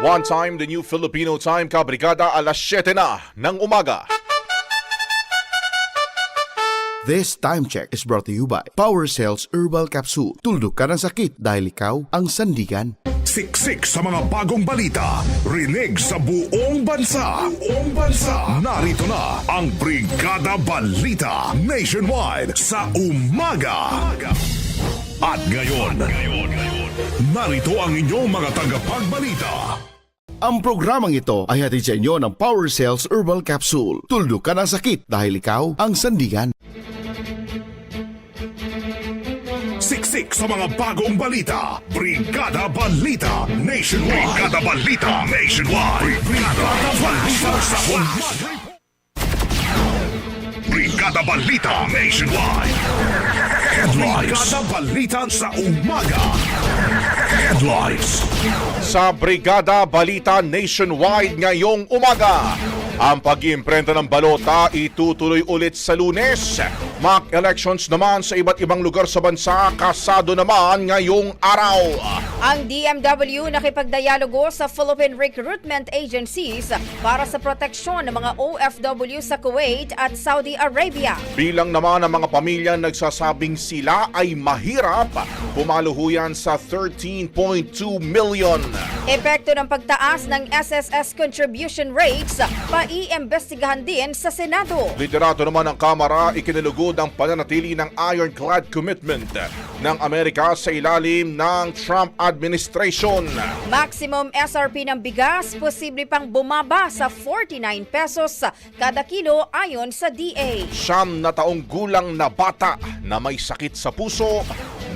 One time, the new Filipino time, kabrigada alas 7 na ng umaga. This time check is brought to you by Power Cells Herbal Capsule. Tuldok ka ng sakit dahil ikaw ang sandigan. Siksik sa mga bagong balita. Rinig sa buong bansa. Buong bansa. Narito na ang Brigada Balita Nationwide sa umaga. At ngayon, narito ang inyong mga tagapagbalita. Ang programang ito ay hatid sa inyo ng Power Cells Herbal Capsule. Tuldok ka ng sakit dahil ikaw ang sandigan. Siksik sa mga bagong balita. Brigada Balita Nationwide. Brigada Balita Nationwide. Brigada Balita sa. Brigada Balita Nationwide. Headlines. Brigada Balita sa umaga. Headlines. Sa Brigada Balita Nationwide ngayong umaga. Ang pag-iimprenta ng balota itutuloy ulit sa lunes. Mock elections naman sa iba't ibang lugar sa bansa kasado naman ngayong araw. Ang DMW nakipagdialogo sa Philippine Recruitment Agencies para sa proteksyon ng mga OFW sa Kuwait at Saudi Arabia. Bilang naman ang mga pamilya nagsasabing sila ay mahirap, pumaluhuyan sa 13.2 million. Epekto ng pagtaas ng SSS contribution rates, paiimbestigahan din sa Senado. Liderato naman ng Kamara, ikinalugod ang pananatili ng ironclad commitment ng Amerika sa ilalim ng Trump administration. Maximum SRP ng bigas, posible pang bumaba sa 49 pesos kada kilo ayon sa DA. Siyam na taong gulang na bata na may sakit sa puso,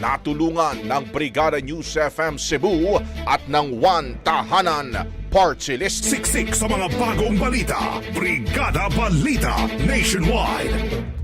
natulungan ng Brigada News FM Cebu at ng One Tahanan Party List. Siksik sa mga bagong balita. Brigada Balita Nationwide.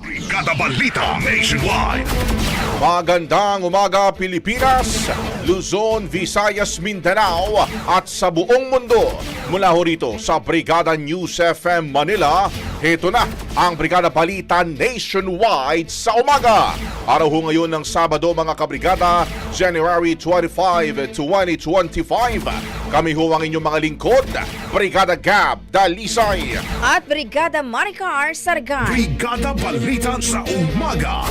Brigada Balita Nationwide. Magandang umaga Pilipinas, Luzon, Visayas, Mindanao at sa buong mundo. Mula ho rito sa Brigada News FM Manila, ito na ang Brigada Balita Nationwide sa umaga. Araw ho ngayon ng Sabado mga kabrigada, January 25, 2025. Kami ho ang inyong mga lingkod, Brigada Gab Dalisay. At Brigada Maricar Sargan. Brigada Balita sa umaga.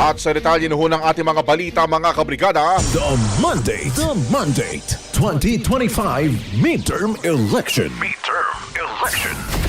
At sa detalye na ho ng ating mga balita mga kabrigada, The Monday, the Monday, 2025 midterm election. Midterm Election.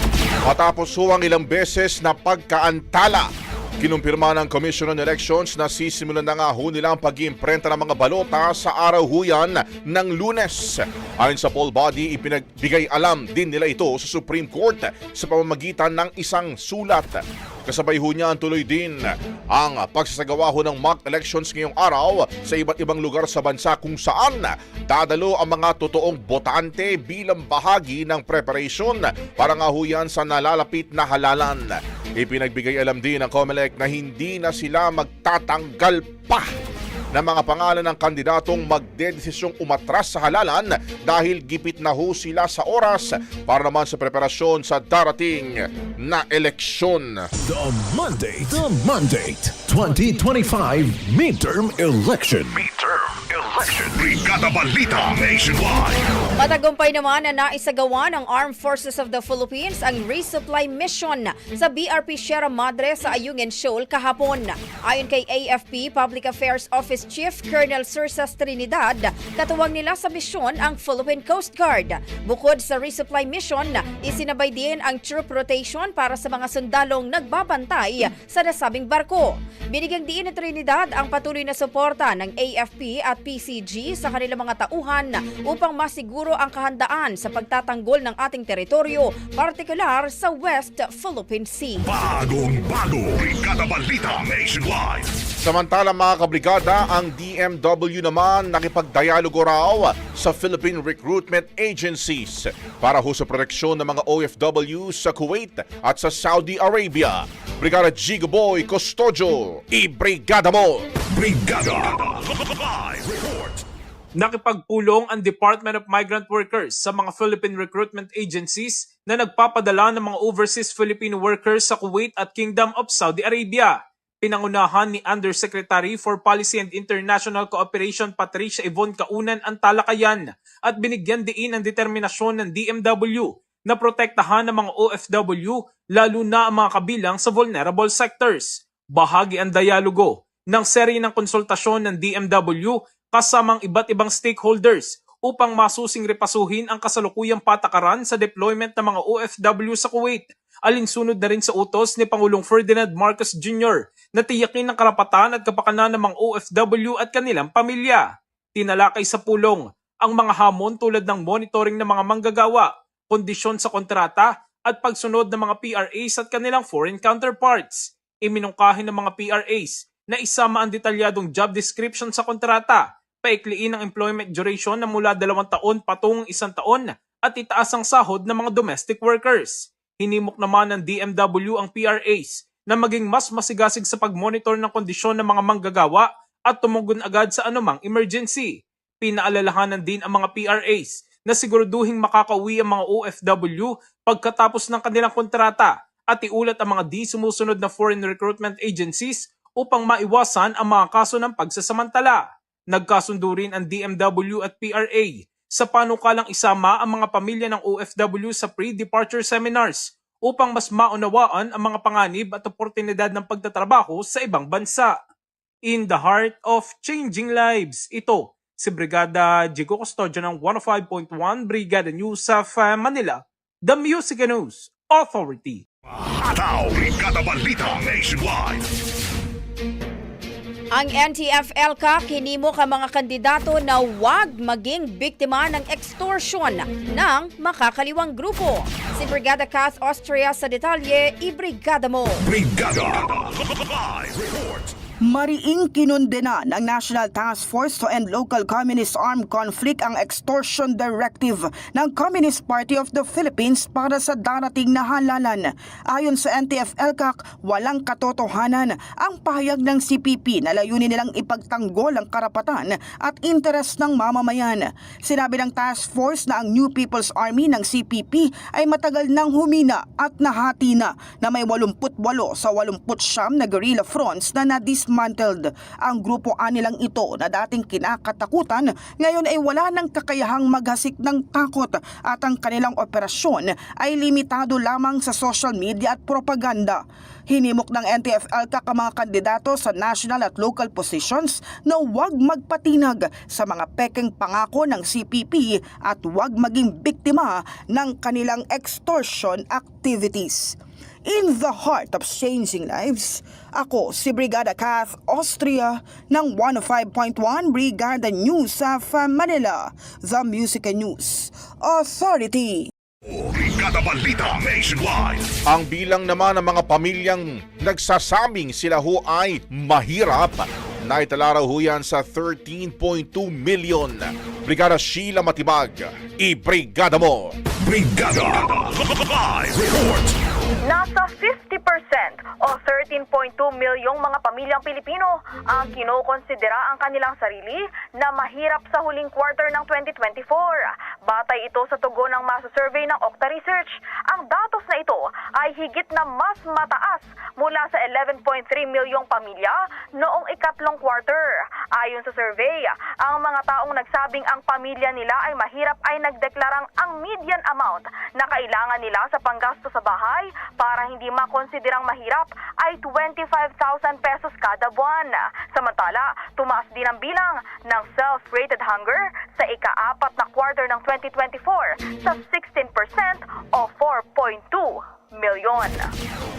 Matapos ho ang ilang beses na pagkaantala Kinumpirma ng Commission on Elections na sisimulan na nga ho nila ang pag-iimprenta ng mga balota sa araw ho yan ng lunes. Ayon sa poll body, ipinagbigay alam din nila ito sa Supreme Court sa pamamagitan ng isang sulat. Kasabay ho niyan tuloy din ang pagsasagawa ho ng mock elections ngayong araw sa iba't ibang lugar sa bansa kung saan dadalo ang mga totoong botante bilang bahagi ng preparation para nga ho yan sa nalalapit na halalan. Ipinagbigay alam din ng COMELEC na hindi na sila magtatanggal pa ng mga pangalan ng kandidatong magdedesisyong umatras sa halalan dahil gipit na ho sila sa oras para naman sa preparasyon sa darating na eleksyon. The Monday, the Monday, 2025 midterm election. Midterm Election. Brigada Balita Nationwide. Matagumpay naman na naisagawa ng Armed Forces of the Philippines ang resupply mission sa BRP Sierra Madre sa Ayungin Shoal kahapon. Ayon kay AFP Public Affairs Office Chief Colonel Sursas Trinidad, katuwang nila sa misyon ang Philippine Coast Guard. Bukod sa resupply mission, isinabay din ang troop rotation para sa mga sundalong nagbabantay sa nasabing barko. Binigyang diin ni Trinidad ang patuloy na suporta ng AFP at PCG sa kanilang mga tauhan upang masiguro ang kahandaan sa pagtatanggol ng ating teritoryo, partikular sa West Philippine Sea. Bagong bago. Brigada Balita Nationwide. Samantala mga kabrigada, ang DMW naman nakipagdialogo raw sa Philippine Recruitment Agencies para ho sa proteksyon ng mga OFW sa Kuwait at sa Saudi Arabia. Brigada Gigo Boy Custodio, i-brigada mo! Brigada. Live report. nakipagpulong ang Department of Migrant Workers sa mga Philippine recruitment agencies na nagpapadala ng mga overseas Filipino workers sa Kuwait at Kingdom of Saudi Arabia. Pinangunahan ni Undersecretary for Policy and International Cooperation Patricia Yvonne Kaunan ang talakayan at binigyan diin ang determinasyon ng DMW na protektahan ng mga OFW lalo na ang mga kabilang sa vulnerable sectors. Bahagi ang dialogo ng serye ng konsultasyon ng DMW kasamang iba't ibang stakeholders upang masusing repasuhin ang kasalukuyang patakaran sa deployment ng mga OFW sa Kuwait. Alinsunod na rin sa utos ni Pangulong Ferdinand Marcos Jr. na tiyakin ang karapatan at kapakanan ng mga OFW at kanilang pamilya. Tinalakay sa pulong ang mga hamon tulad ng monitoring ng mga manggagawa, kondisyon sa kontrata at pagsunod ng mga PRAs at kanilang foreign counterparts. Iminungkahin ng mga PRAs na isama ang detalyadong job description sa kontrata, paikliin ang employment duration na mula dalawang taon patungong isang taon at itaas ang sahod ng mga domestic workers. Hinimok naman ng DMW ang PRAs na maging mas masigasig sa pagmonitor ng kondisyon ng mga manggagawa at tumugon agad sa anumang emergency. Pinaalalahanan din ang mga PRAs na siguraduhing makakauwi ang mga OFW pagkatapos ng kanilang kontrata at iulat ang mga di sumusunod na foreign recruitment agencies upang maiwasan ang mga kaso ng pagsasamantala. Nagkasundo rin ang DMW at PRA sa panukalang isama ang mga pamilya ng OFW sa pre-departure seminars upang mas maunawaan ang mga panganib at oportunidad ng pagtatrabaho sa ibang bansa. In the heart of changing lives, ito si Brigada Jigo Custodio ng 105.1 Brigada News of uh, Manila, the Music News Authority. Hataw. Brigada Balita Nationwide. Ang NTF-ELCA kinimok ang mga kandidato na huwag maging biktima ng extortion ng makakaliwang grupo. Si Brigada Cass Austria sa detalye, i-brigada mo. Brigada. Live report. Mariing kinundena ng National Task Force to End Local Communist Armed Conflict ang extortion directive ng Communist Party of the Philippines para sa darating na halalan. Ayon sa NTF-ELCAC, walang katotohanan ang pahayag ng CPP na layunin nilang ipagtanggol ang karapatan at interes ng mamamayan. Sinabi ng task force na ang New People's Army ng CPP ay matagal nang humina at nahati na na may 88 sa 89 na guerrilla fronts na nadismantled. Ang grupo anilang ito na dating kinakatakutan ngayon ay wala ng kakayahang maghasik ng takot at ang kanilang operasyon ay limitado lamang sa social media at propaganda. Hinimok ng NTF-ELCA ang mga kandidato sa national at local positions na huwag magpatinag sa mga pekeng pangako ng CPP at huwag maging biktima ng kanilang extortion activities. In the heart of changing lives. Ako si Brigada Kath Austria ng 105.1 Brigada News of Manila, The Music and News Authority. Brigada Balita Nationwide. Ang bilang naman ng mga pamilyang nagsasabing sila ho ay mahirap. Naitala raw ho yan sa 13.2 million. Brigada Sheila Matibag, i-brigada mo! Brigada Live Report. Nasa 50% o 13.2 milyong mga pamilyang Pilipino ang kinokonsidera ang kanilang sarili na mahirap sa huling quarter ng 2024. Batay ito sa tugon ng masa survey ng Okta Research. Ang datos na ito ay higit na mas mataas mula sa 11.3 milyong pamilya noong ikatlong quarter. Ayon sa survey, ang mga taong nagsabing ang pamilya nila ay mahirap ay nagdeklarang ang median amount na kailangan nila sa panggasto sa bahay para hindi makonsiderang mahirap ay 25,000 pesos kada buwan. Samantala, tumaas din ang bilang ng self-rated hunger sa ika-apat na quarter ng 2024 sa 16% o 4.2 milyon.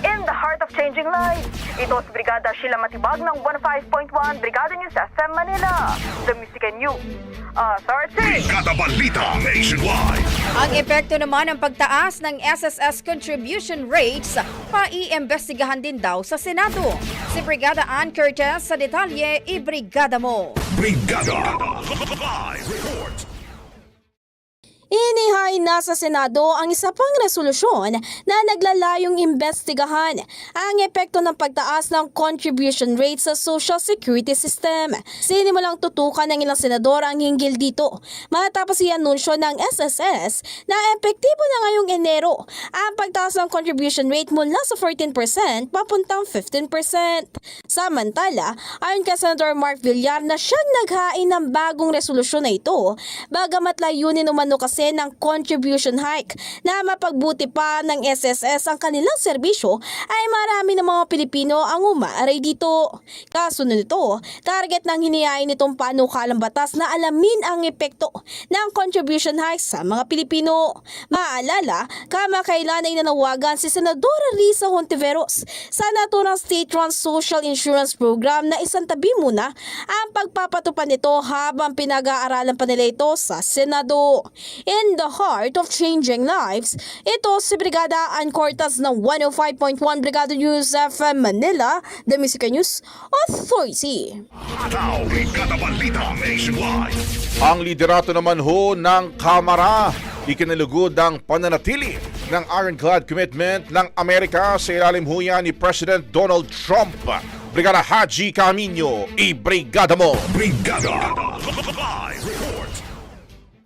In the heart of changing lives, ito si Brigada Sheila Matibag ng 15.1 Brigada News FM Manila. The Music and News Authority. Brigada Balita Nationwide. Ang epekto naman ng pagtaas ng SSS contribution rates, paiimbestigahan din daw sa Senado. Si Brigada Ann Curtis sa detalye, i-brigada mo. Brigada Live Report. Inihay na sa Senado ang isa pang resolusyon na naglalayong imbestigahan ang epekto ng pagtaas ng contribution rate sa Social Security System. Sinimulang tutukan ng ilang senador ang hinggil dito matapos i-anunsyo ng SSS na epektibo na ngayong Enero ang pagtaas ng contribution rate mula sa 14% papuntang 15%. Samantala, ayon kay Senator Mark Villar na siyang naghain ng bagong resolusyon na ito, bagamat layunin umano kasi ng contribution hike na mapagbuti pa ng SSS ang kanilang serbisyo ay marami ng mga Pilipino ang umaaray dito. Kasunod nito, target ng hinihain nitong panukalang batas na alamin ang epekto ng contribution hike sa mga Pilipino. Maalala, kamakailan ay nanawagan si Senadora Risa Hontiveros sa naturang state-run social insurance program na isang tabi muna ang pagpapatupad nito habang pinag-aaralan pa nila ito sa Senado. In the heart of changing lives, ito si Brigada Ann Cortas ng 105.1 Brigada News FM Manila, The Music News Authority. Now, Brigada Balita Nationwide. Ang liderato naman ho ng Kamara, ikinalugod ang pananatili ng ironclad commitment ng Amerika sa ilalim ho yan ni President Donald Trump. Brigada Haji Camino, i-brigada mo! Brigada Live.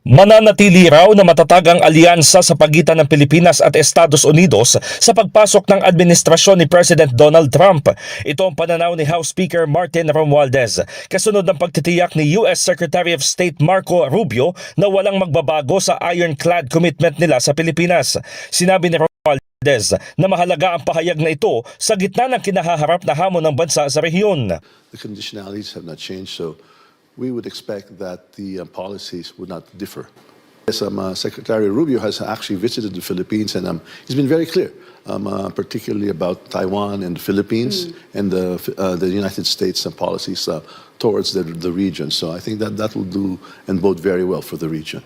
Mananatili raw na matatag ang alyansa sa pagitan ng Pilipinas at Estados Unidos sa pagpasok ng administrasyon ni President Donald Trump. Ito ang pananaw ni House Speaker Martin Romualdez. Kasunod ng pagtitiyak ni US Secretary of State Marco Rubio na walang magbabago sa ironclad commitment nila sa Pilipinas. Sinabi ni Romualdez na mahalaga ang pahayag na ito sa gitna ng kinahaharap na hamon ng bansa sa rehiyon. the conditionalities have not changed, so we would expect that the uh, policies would not differ. Yes, um, uh, Secretary Rubio has actually visited the Philippines, and um, he's been very clear, um, uh, particularly about Taiwan and the Philippines and the, uh, the United States uh, policies uh, towards the, the region. So I think that that will do and bode very well for the region.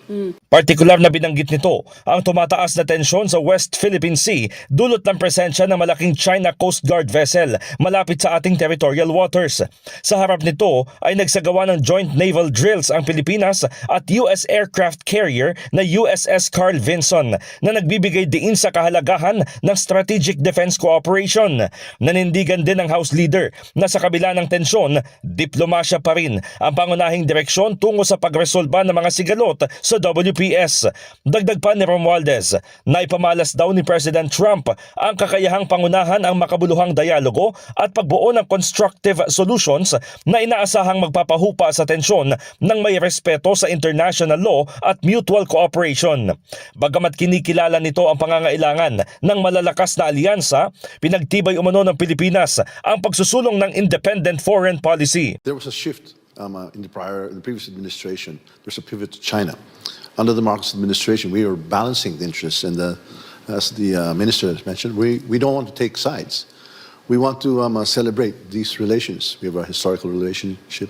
Partikular na binanggit nito ang tumataas na tensyon sa West Philippine Sea dulot ng presensya ng malaking China Coast Guard vessel malapit sa ating territorial waters. Sa harap nito ay nagsagawa ng joint naval drills ang Pilipinas at US aircraft carrier na USS Carl Vinson na nagbibigay diin sa kahalagahan ng strategic defense cooperation. Nanindigan din ng House Leader na sa kabila ng tensyon, diplomasya pa rin ang pangunahing direksyon tungo sa pagresolba ng mga sigalot sa WPS. Dagdag pa ni Romualdez na ipamalas daw ni President Trump ang kakayahang pangunahan ang makabuluhang dialogo at pagbuo ng constructive solutions na inaasahang magpapahupa sa tensyon ng may respeto sa international law at mutual cooperation. Bagamat kinikilala nito ang pangangailangan ng malalakas na alyansa, pinagtibay umano ng Pilipinas ang pagsusulong ng independent foreign policy. There was a shift um, uh, in the prior, in the previous administration. There's a pivot to China. Under the Marcos administration, we were balancing the interests, and the as the uh, minister has mentioned, we, we don't want to take sides. We want to um, uh, celebrate these relations. We have a historical relationship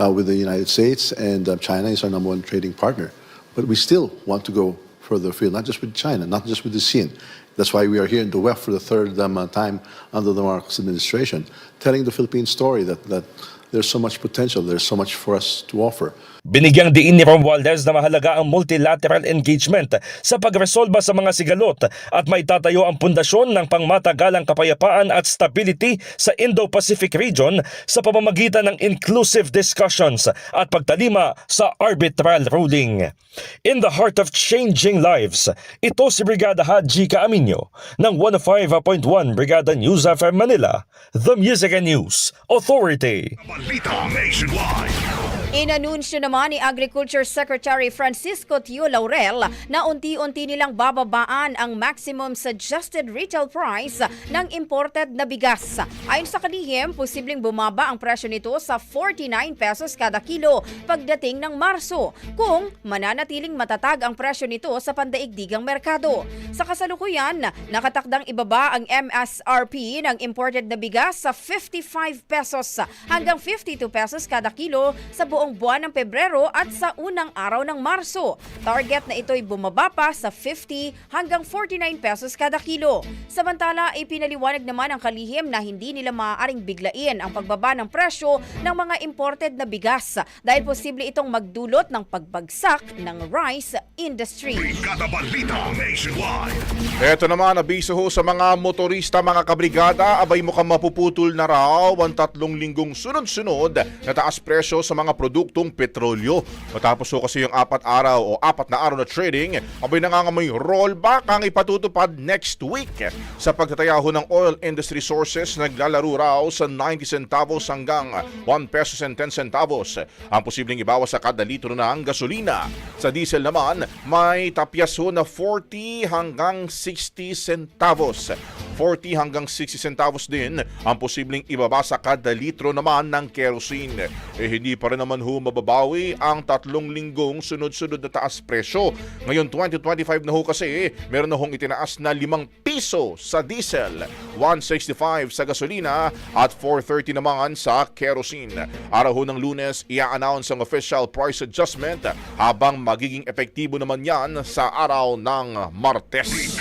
uh, with the United States, and uh, China is our number one trading partner. But we still want to go further afield, not just with China, not just with the ASEAN. That's why we are here in the WEF for the third um, uh, time under the Marcos administration, telling the Philippine story that, that there's so much potential, there's so much for us to offer. Binigyang diin ni Romualdez na mahalaga ang multilateral engagement sa pagresolba sa mga sigalot at may tatayo ang pundasyon ng pangmatagalang kapayapaan at stability sa Indo-Pacific region sa pamamagitan ng inclusive discussions at pagtalima sa arbitral ruling. In the heart of changing lives, ito si Brigada Haji Kaaminyo ng 105.1 Brigada News FM Manila, The Music and News Authority. Balita Nationwide. Inanunsyo naman ni Agriculture Secretary Francisco Tio Laurel na unti-unti nilang bababaan ang maximum suggested retail price ng imported na bigas. Ayon sa kalihim, posibleng bumaba ang presyo nito sa 49 pesos kada kilo pagdating ng Marso kung mananatiling matatag ang presyo nito sa pandaigdigang merkado. Sa kasalukuyan, nakatakdang ibaba ang MSRP ng imported na bigas sa 55 pesos hanggang 52 pesos kada kilo sa buong buwan ng Pebrero at sa unang araw ng Marso. Target na ito'y bumaba pa sa 50 hanggang 49 pesos kada kilo. Samantala, ipinaliwanag naman ang kalihim na hindi nila maaaring biglain ang pagbaba ng presyo ng mga imported na bigas dahil posible itong magdulot ng pagbagsak ng rice industry. Brigada Balita Nationwide. Ito naman, abiso ho sa mga motorista, mga kabrigada, abay mukhang mapuputol na raw ang tatlong linggong sunod-sunod na taas presyo sa mga produktong petrolyo. Matapos ho kasi yung apat araw o apat na araw na trading, abay nangangamoy rollback ang ipatutupad next week. Sa pagtataya ng oil industry sources, naglalaro raw sa 90 centavos hanggang 1 pesos and 10 centavos. Ang posibleng ibawas sa kada litro ng gasolina. Sa diesel naman, may tapyas ho na 40 hanggang 60 centavos. 40 hanggang 60 centavos din ang posibleng ibaba sa kada litro naman ng kerosene. Eh hindi pa rin naman ho mababawi ang tatlong linggong sunod-sunod na taas presyo. Ngayon 2025 na ho kasi meron na hong itinaas na 5 piso sa diesel, 165 sa gasolina at 430 naman sa kerosene. Araw ho ng lunes, i-announce ang official price adjustment habang magiging epektibo naman yan sa araw ng Martes.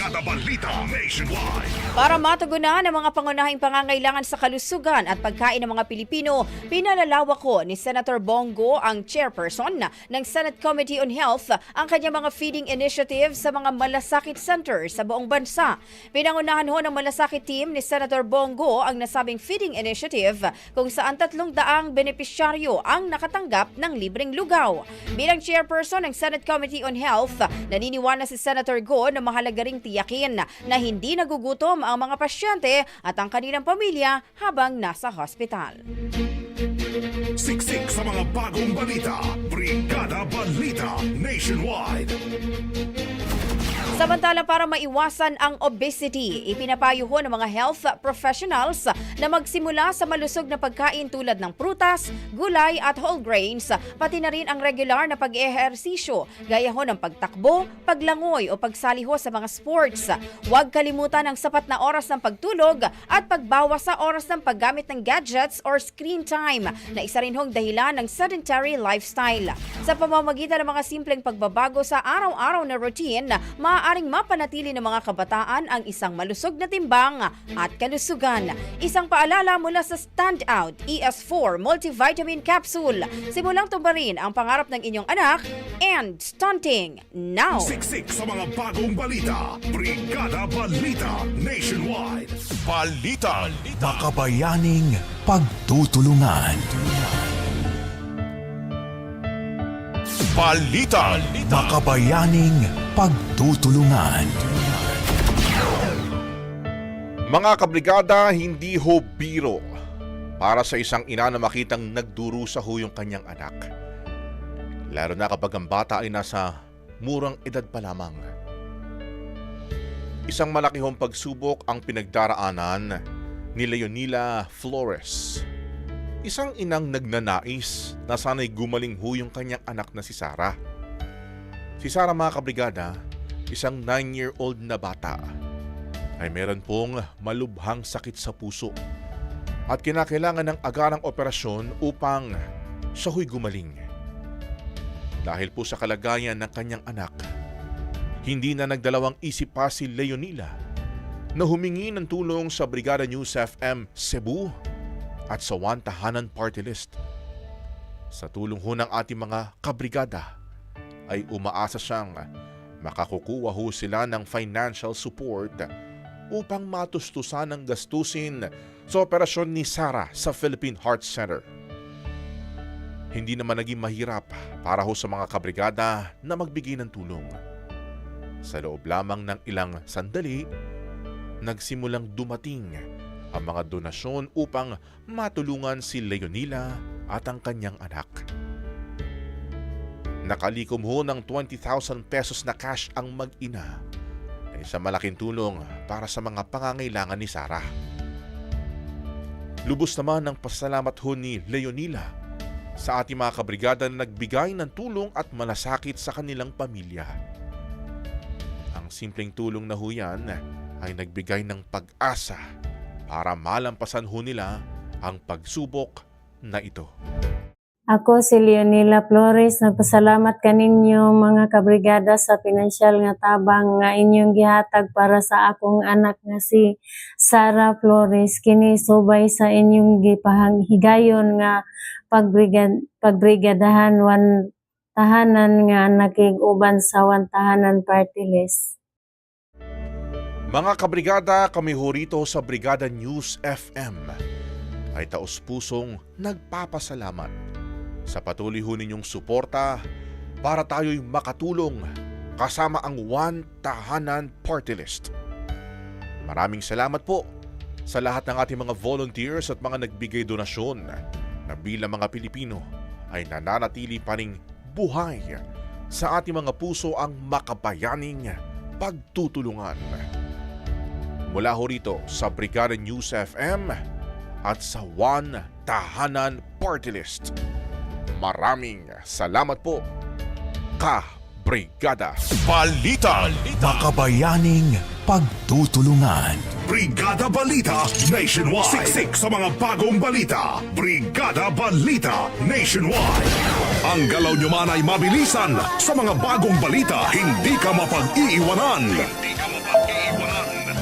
Nationwide. Para matugunan ang mga pangunahing pangangailangan sa kalusugan at pagkain ng mga Pilipino, pinalalawak ko ni Senator Bongo ang chairperson ng Senate Committee on Health ang kanyang mga feeding initiative sa mga malasakit centers sa buong bansa. Pinangunahan ho ng malasakit team ni Senator Bongo ang nasabing feeding initiative kung saan tatlong daang benepisyaryo ang nakatanggap ng libreng lugaw. Bilang chairperson ng Senate Committee on Health, naniniwala si Senator Go na mahalaga ring tiyakin na hindi nagugutom ang mga pasyente at ang kanilang pamilya habang nasa hospital. Siksik sa mga bagong balita. Brigada Balita Nationwide. Samantala para maiwasan ang obesity, ipinapayo ng mga health professionals na magsimula sa malusog na pagkain tulad ng prutas, gulay at whole grains, pati na rin ang regular na pag-ehersisyo, gaya ho ng pagtakbo, paglangoy o pagsali sa mga sports. Huwag kalimutan ang sapat na oras ng pagtulog at pagbawas sa oras ng paggamit ng gadgets or screen time na isa rin hong dahilan ng sedentary lifestyle. Sa pamamagitan ng mga simpleng pagbabago sa araw-araw na routine, maaaring mapanatili ng mga kabataan ang isang malusog na timbang at kalusugan. Isang paalala mula sa Standout ES4 Multivitamin Capsule. Simulang tumbarin ang pangarap ng inyong anak and stunting now. Siksik sa mga bagong balita. Brigada Balita Nationwide. Balita. Makabayaning pagtutulungan. Balita. Makabayaning pagtutulungan. Mga kabrigada, hindi ho biro para sa isang ina na makitang nagdurusa ho yung kanyang anak. Lalo na kapag ang bata ay nasa murang edad pa lamang. Isang malaki hong pagsubok ang pinagdaraanan ni Leonila Flores. Isang inang nagnanais na sana'y gumaling ho yung kanyang anak na si Sarah. Si Sarah mga kabrigada, isang 9-year-old na bata ay meron pong malubhang sakit sa puso at kinakailangan ng agarang operasyon upang siya huy gumaling. Dahil po sa kalagayan ng kanyang anak, hindi na nagdalawang isip pa si Leonila na humingi ng tulong sa Brigada News FM Cebu at sa One Tahanan Party List. Sa tulong ho ng ating mga kabrigada ay umaasa siyang makakukuha ho sila ng financial support upang matustusan ang gastusin sa operasyon ni Sarah sa Philippine Heart Center. Hindi naman naging mahirap para ho sa mga kabrigada na magbigay ng tulong. Sa loob lamang ng ilang sandali, nagsimulang dumating ang mga donasyon upang matulungan si Leonila at ang kanyang anak. Nakalikom ho ng 20,000 pesos na cash ang mag-ina na isang malaking tulong para sa mga pangangailangan ni Sarah. Lubos naman ang pasalamat ho ni Leonila sa ating mga kabrigada na nagbigay ng tulong at malasakit sa kanilang pamilya. Ang simpleng tulong na ho yan ay nagbigay ng pag-asa para malampasan ho nila ang pagsubok na ito. Ako si Leonila Flores, nagpasalamat kaninyo mga kabrigada sa pinansyal nga tabang nga inyong gihatag para sa akong anak nga si Sara Flores. Kini subay sa inyong gipahanghigayon nga pagbrigad, pagbrigadahan wan tahanan nga nakig-uban sa wan tahanan party list. Mga kabrigada, kami ho rito sa Brigada News FM ay taos-pusong nagpapasalamat sa patuloy ho ninyong suporta para tayo'y makatulong kasama ang One Tahanan Party List. Maraming salamat po sa lahat ng ating mga volunteers at mga nagbigay donasyon na bilang mga Pilipino ay nananatili pa ring buhay sa ating mga puso ang makabayaning pagtutulungan. Mula ho rito sa Brigada News FM at sa One Tahanan Party List. Maraming salamat po, ka-brigada. Balita. Makabayaning pagtutulungan. Brigada Balita Nationwide. Siksik sa mga bagong balita. Brigada Balita Nationwide. Ang galaw nyo man ay mabilisan sa mga bagong balita. Hindi ka mapag-iiwanan. Hindi ka mapag-iiwanan.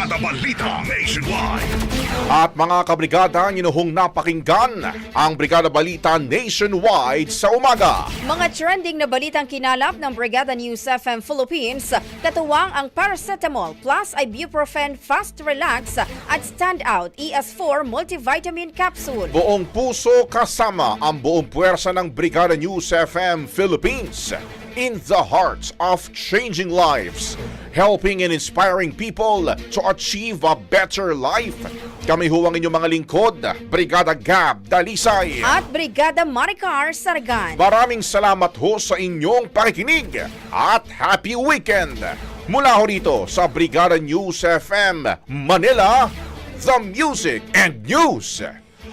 Brigada Balita Nationwide. At mga kabrigada, ninuhong napakinggan ang Brigada Balita Nationwide sa umaga. Mga trending na balitang kinalap ng Brigada News FM Philippines, katuwang ang paracetamol plus ibuprofen fast relax at standout ES4 multivitamin capsule. Buong puso kasama ang buong puwersa ng Brigada News FM Philippines in the heart of changing lives, helping and inspiring people to achieve a better life. Kami huwang inyong mga lingkod, Brigada Gab Dalisay. At Brigada Maricar Saragan. Maraming salamat ho sa inyong pakikinig at happy weekend! Mula ho rito sa Brigada News FM Manila, The Music and News